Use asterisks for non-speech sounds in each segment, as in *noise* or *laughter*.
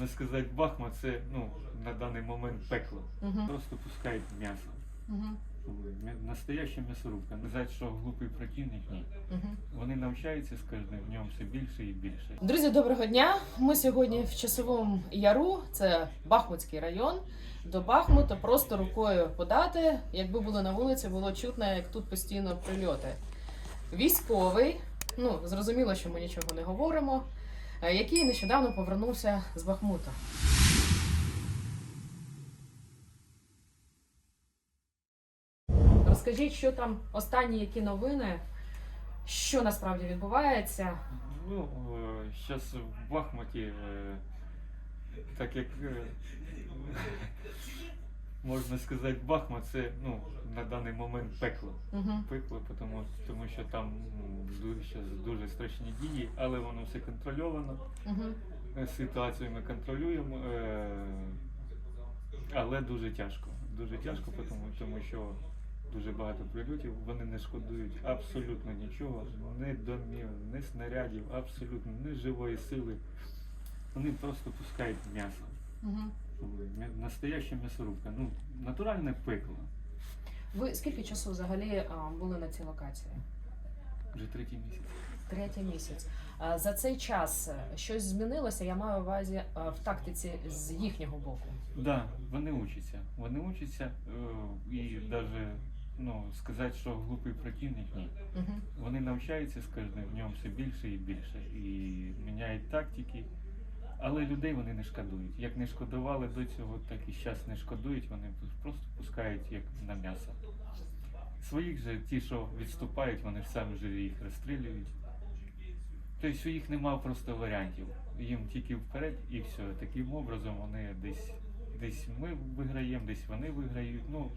можна сказати, Бахмут це ну, на даний момент пекло. Угу. Просто пускають м'ясо. Угу. М'я- Настояща м'ясорубка. Не Сказати, що глупий противник, ні. Угу. Вони навчаються з кожним днем все більше і більше. Друзі, доброго дня. Ми сьогодні в часовому яру, це Бахмутський район. До Бахмута просто рукою подати. Якби були на вулиці, було чутно, як тут постійно прильоти. Військовий, ну зрозуміло, що ми нічого не говоримо, який нещодавно повернувся з Бахмута. Розкажіть, що там останні які новини, що насправді відбувається. Ну, зараз в Бахмуті, е, так як е, можна сказати, Бахмут це ну, на даний момент пекло. Угу. Пекло, тому, тому що там ну, дуже, щас дуже страшні дії, але воно все контрольовано. Угу. Е, Ситуацію ми контролюємо, е, але дуже тяжко. Дуже тяжко, тому, тому що дуже багато прильотів, вони не шкодують абсолютно нічого, ні домів, ні снарядів, абсолютно ні живої сили. Вони просто пускають м'ясо. Угу. Настояща м'ясорубка. Ну, натуральне пекло. Ви скільки часу взагалі а, були на цій локації? Вже третій місяць. Третій місяць. А, За цей час е, щось змінилося, я маю увазі е, в тактиці з їхнього боку. Да, вони учаться. Вони учаться е, і навіть ну, сказати, що глупий противник, ні. Угу. Вони навчаються з кожним днем все більше і більше і міняють тактики. Але людей вони не шкодують. Як не шкодували до цього, так і зараз не шкодують, вони просто пускають як на м'ясо. Своїх же, ті, що відступають, вони ж самі живі їх розстрілюють. Тобто у їх немає просто варіантів. Їм тільки вперед і все. Таким образом вони десь, десь ми виграємо, десь вони виграють. Ну,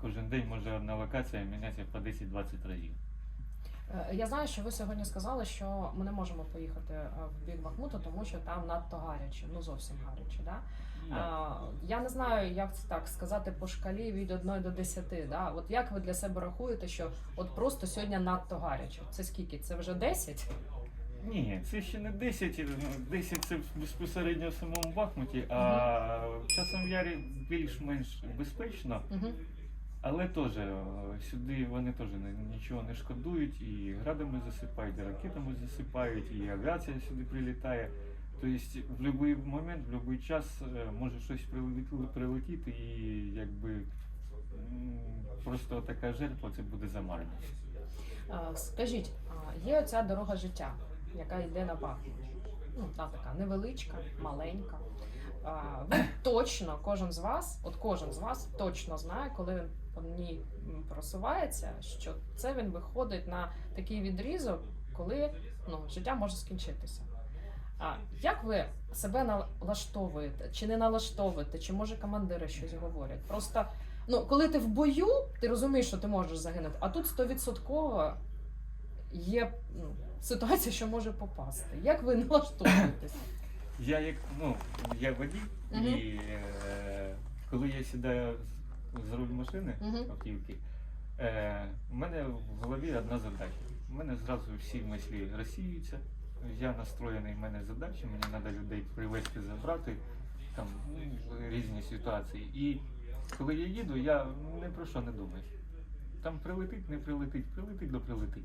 кожен день може одна локація мінятися по 10-20 разів. Е, Я знаю, що ви сьогодні сказали, що ми не можемо поїхати е, в бік Бахмуту, тому що там надто гаряче, ну зовсім гаряче. Да? А, я не знаю, як це так сказати по шкалі від 1 до 10. Да? От як ви для себе рахуєте, що от просто сьогодні надто гаряче? Це скільки? Це вже 10? Ні, це ще не 10, е, 10 це безпосередньо в самому Бахмуті, а в часом ярі більш-менш безпечно, Угу. Але теж е, сюди вони теж нічого не шкодують, і градами засипають, і ракетами засипають, і авіація сюди прилітає. Тобто в будь-який момент, в будь-який час е, може щось прилетіти, і якби просто така жертва це буде замарно. Скажіть, є оця дорога життя, яка йде на Бахмут. Ну, та така невеличка, маленька. Ви точно, кожен з вас, от кожен з вас точно знає, коли він по ній просувається, що це він виходить на такий відрізок, коли ну, життя може скінчитися. А як ви себе налаштовуєте, чи не налаштовуєте, чи може командири щось говорять? Просто ну, коли ти в бою, ти розумієш, що ти можеш загинути, а тут стовідсотково є ну, ситуація, що може попасти. Як ви налаштовуєтесь? Я як ну я водій, Мгм. і е, коли я сідаю з- руль машини Мгм. автівки, е, у мене в голові одна задача. У мене зразу всі мислі розсіюються. Я настроєний, в мене задача, мені треба людей привезти, забрати, там ну, різні ситуації. І коли я їду, я ні про що не думаю. Там прилетить, не прилетить, прилетить, до прилетить.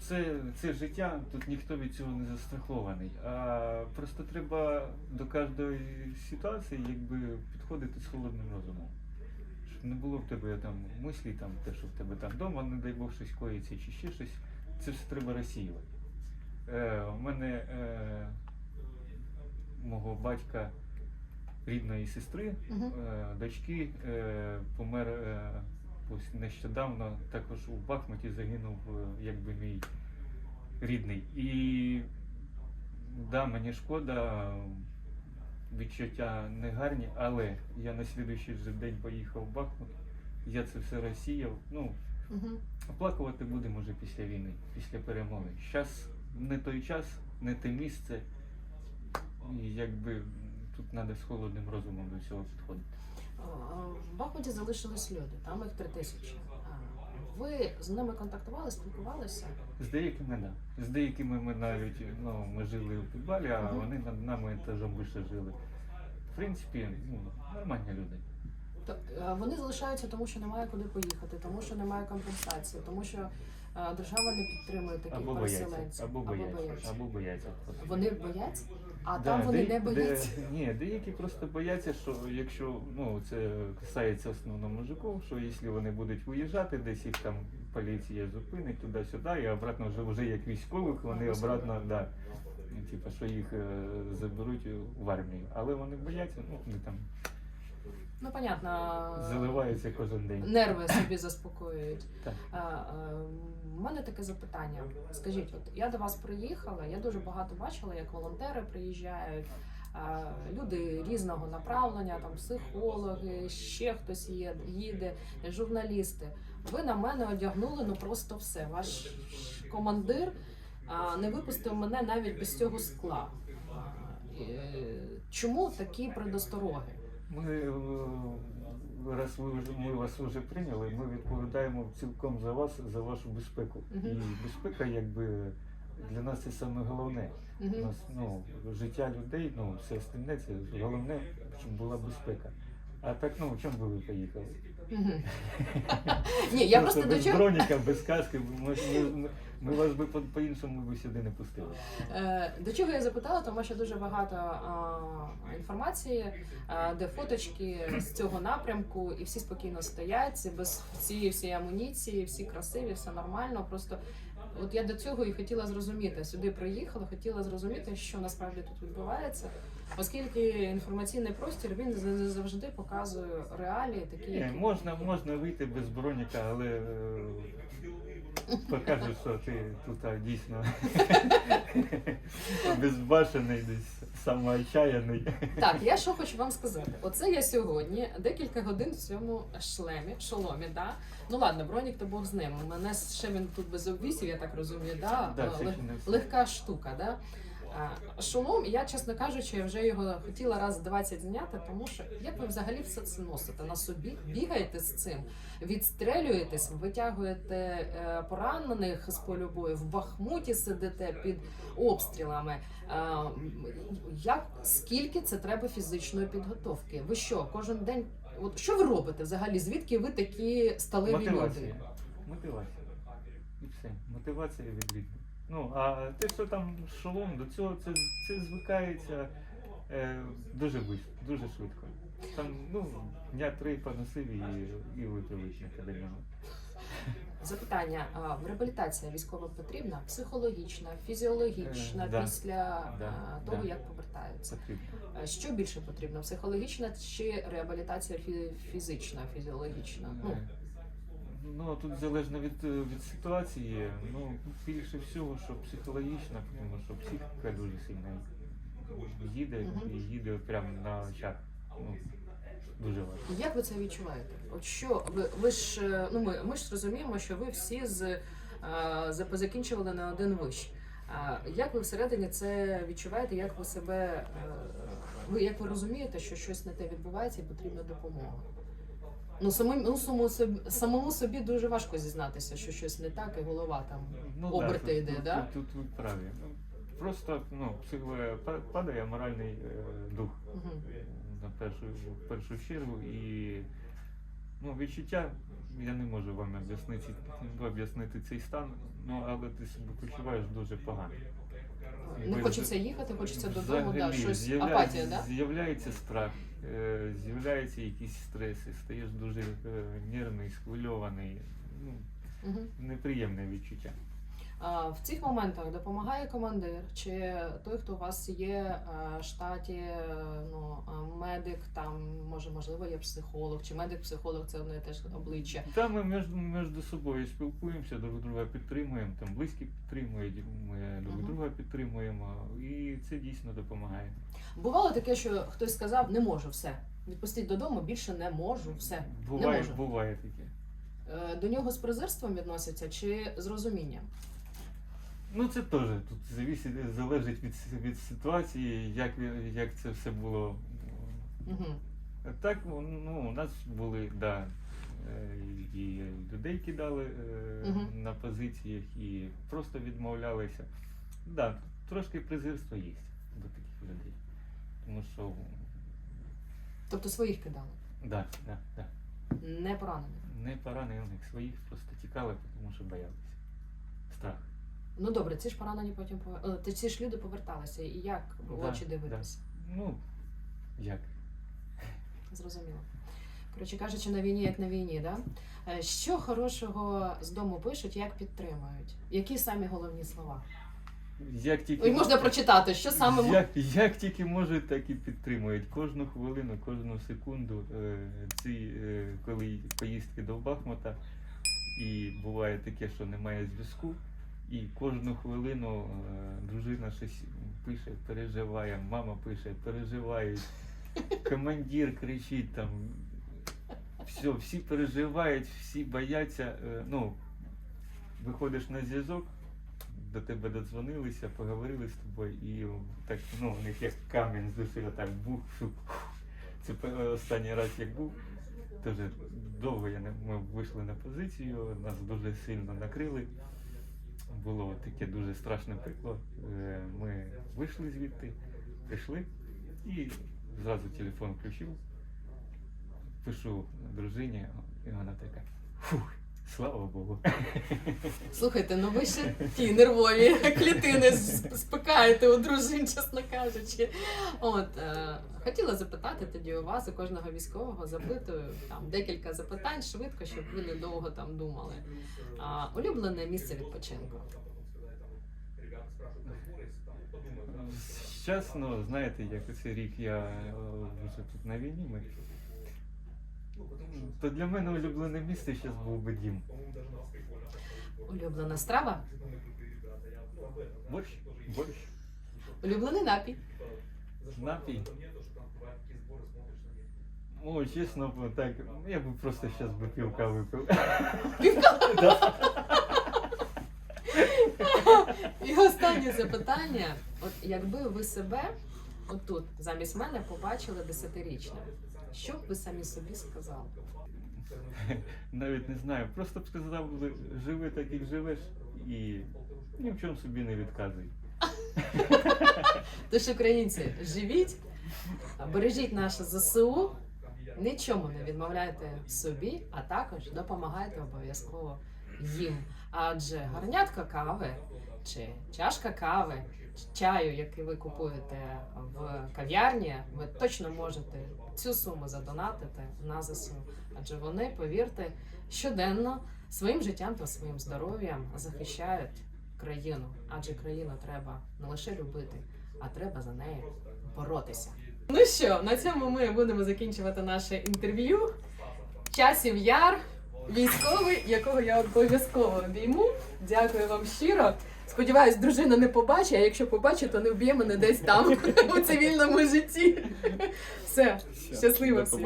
Це, це життя, тут ніхто від цього не застрахований. А просто треба до кожної ситуації якби, підходити з холодним розумом. Не було в тебе там мислі, там, те, що в тебе там вдома, не дай Бог, щось коїться чи ще щось. Це все треба розсіювати. Е, у мене е, мого батька рідної сестри, Мгм. е, дочки е, помер е, ось нещодавно, також у Бахмуті загинув е, якби мій рідний. І да, мені шкода, відчуття не гарні, але я на слідуючий же день поїхав в Бахмут, я це все розсіяв. Ну, Мгм. Оплакувати будемо вже після війни, після перемоги. Зараз не той час, не те місце. І якби тут треба з холодним розумом до цього підходити. В Бахмуті залишились люди, там їх три тисячі. Ви з ними контактували, спілкувалися? З деякими да. З деякими ми навіть ну, ми жили у підвалі, а Мгм. вони над нами етажом вище жили. в принципі, ну, нормальні люди. То, е, вони залишаються, тому що немає куди поїхати, тому що немає компенсації, тому що держава не підтримує таких Або бояться, переселенців. або бояться, або бояться. Вони бояться, а Да, там вони де- не де- бояться. ні, деякі просто бояться, що якщо ну це касається основно мужиків, що якщо вони будуть виїжджати, десь їх там поліція зупинить туди-сюди, і обратно вже вже як військових, вони обратно, да, ну, типу, що їх е, заберуть в армію. Але вони бояться, ну вони там Ну, понятно, заливаються кожен день. нерви собі заспокоюють. *clears throat* У мене таке запитання. Скажіть, от я до вас приїхала, я дуже багато бачила, як волонтери приїжджають. а, Люди різного направлення, там психологи, ще хтось є, їде, журналісти. Ви на мене одягнули ну просто все. Ваш командир а, не випустив мене навіть без цього скла. Е, Чому такі предостороги? Ми е, раз ви вже ми вас вже прийняли, ми відповідаємо цілком за вас, за вашу безпеку. І безпека, якби для нас це саме головне. У нас ну життя людей, ну все остальне це головне, щоб була безпека. А так, ну в чому би ви поїхали? *laughs* *laughs* Ні, я просто до чого броніка, без каски. Ми, ми, ми, ми вас би по- по-іншому би сюди не пустили. Е, До чого я запитала, тому що дуже багато а, інформації, а, де фоточки з цього напрямку, і всі спокійно стоять, без цієї всієї амуніції, всі красиві, все нормально. Просто от я до цього і хотіла зрозуміти. Сюди приїхала, хотіла зрозуміти, що насправді тут відбувається, оскільки інформаційний простір він завжди показує реалії, такі Ні, які можна, можна вийти без броніка, але е, що ти тут дійсно *laughs* *laughs* безбашений, десь самоотчаяний. Так, я що хочу вам сказати. Оце я сьогодні декілька годин в цьому шлемі, шоломі, да? Ну ладно, бронік то Бог з ним. У мене ще він тут без обвісів, я так розумію, да? Да, це ще не все. легка штука, да? А, Шолом, я, чесно кажучи, вже його хотіла раз 20 зняти, тому що як ви взагалі все це носите на собі, бігаєте з цим, відстрелюєтесь, витягуєте е, поранених з полю бою, в Бахмуті сидите під обстрілами. Е, як скільки це треба фізичної підготовки? Ви що, кожен день? От що ви робите взагалі? Звідки ви такі сталеві Мотивація. люди? Мотивація. І все. Мотивація від. Ну, а те, що там шолом, до цього це, це звикається е, дуже дуже швидко. Там, ну, дня три поносив і, і ви привичника до нього. Запитання: а, в реабілітація військова потрібна? Психологічна, фізіологічна Е, да. після Да, а, того, да. як повертаються? Потрібно. А Що більше потрібно? Психологічна чи реабілітація фі- фізична, фізіологічна? Ну, Е, Ну, тут залежно від, е, від ситуації. Ну, більше всього, що психологічно, тому що психіка дуже сильно їде і їде прямо на очах. Ну, дуже важко. Як ви це відчуваєте? От що ви, ви ж е, ну ми, ми ж розуміємо, що ви всі з е, за- позакінчували на один виш. А як ви всередині це відчуваєте? Як ви себе ви як ви розумієте, що щось не те відбувається і потрібна допомога? Ну самим ну, самому собі самому собі дуже важко зізнатися, що щось не так, і голова там оберти да, йде, тут, да? Тут, тут, ви праві. Ну, просто ну, психо- па- падає моральний е, дух Угу. на першу, в першу чергу. І ну, відчуття я не можу вам об'яснити, об'яснити цей стан, ну, але ти себе почуваєш дуже погано. Не хочеться їхати, хочеться додому, да, щось з'являє- апатія, да? З'являється страх, з'являються якісь стреси, стаєш дуже е, нервний, схвильований. Ну, неприємне відчуття. В цих моментах допомагає командир чи той, хто у вас є е, в штаті, е, ну медик, там може можливо є психолог, чи медик-психолог це одне і те ж обличчя. Та ми між, між собою спілкуємося, друг друга підтримуємо, там близькі підтримують, ми друг Мгм. друга підтримуємо, і це дійсно допомагає. Бувало таке, що хтось сказав, не можу все. Відпустіть додому, більше не можу, все. Не Буває, можу. буває таке. Е, До нього з презирством відносяться чи з розумінням? Ну це теж тут завісить, залежить від, від ситуації, як, як це все було. Угу. Так, ну, у нас були, да, е, і людей кидали Мгм. на позиціях, і просто відмовлялися. Да, трошки презирство є до таких людей. Тому що Тобто своїх кидали, Да, да, да. не поранених. Не поранених своїх, просто тікали, тому що боялися. Страх. Ну добре, ці ж поранені потім повер- е, ці ж люди поверталися. І як в Да, очі дивитися? Ну, як? Зрозуміло. Коротше кажучи, на війні як на війні, да? Е, Що хорошого з дому пишуть, як підтримують? Які самі головні слова? Як тільки Ой, можна прочитати, що саме мо- Як, як тільки можуть, так і підтримують. Кожну хвилину, кожну секунду. Е, ці е, коли поїздки до Бахмута, і буває таке, що немає зв'язку. І кожну хвилину е, дружина щось пише, переживає, мама пише, переживають, командир кричить там. Все, всі переживають, всі бояться. Е, ну, виходиш на зв'язок, до тебе додзвонилися, поговорили з тобою, і так, ну, у них як камінь з душі, так бух. Це останній раз як був. Дуже довго я не, ми вийшли на позицію, нас дуже сильно накрили. Було таке дуже страшне пекло. Е, Ми вийшли звідти, прийшли і зразу телефон включив. Пишу дружині, і вона така. Фух, слава Богу. Слухайте, ну ви ще ті нервові клітини спикаєте у дружин, чесно кажучи. От е, хотіла запитати тоді у вас, у кожного військового, запитую там декілька запитань швидко, щоб ви недовго там думали. А, улюблене місце відпочинку. Чесно, знаєте, як оцей рік я е, вже тут на війні. Ми... То для мене улюблене місце зараз був би дім. Улюблена страва, Борщ, борщ, улюблений напій. напій. О, чесно, так, я би просто зараз би півка випив. Півка? І останнє запитання: от якби ви себе отут замість мене побачили десятирічним, що б ви самі собі сказали? *laughs* Навіть не знаю. Просто б сказав, живи так, як живеш, і ні в чому собі не відказуй. *laughs* Тож, українці, живіть, бережіть наше ЗСУ, нічому не відмовляйте собі, а також допомагайте обов'язково їм. Адже гарнятка кави чи чашка кави, чаю, який ви купуєте в кав'ярні, ви точно можете цю суму задонатити на ЗСУ. Адже вони, повірте, щоденно своїм життям та своїм здоров'ям захищають країну. Адже країну треба не лише любити, а треба за неї боротися. Ну що, на цьому ми будемо закінчувати наше інтерв'ю. Часів яр, військовий, якого я обов'язково обійму. Дякую вам щиро. Сподіваюсь, дружина не побачить, а якщо побачить, то не вб'є мене десь там *laughs* у цивільному житті. Все, щасливо всім.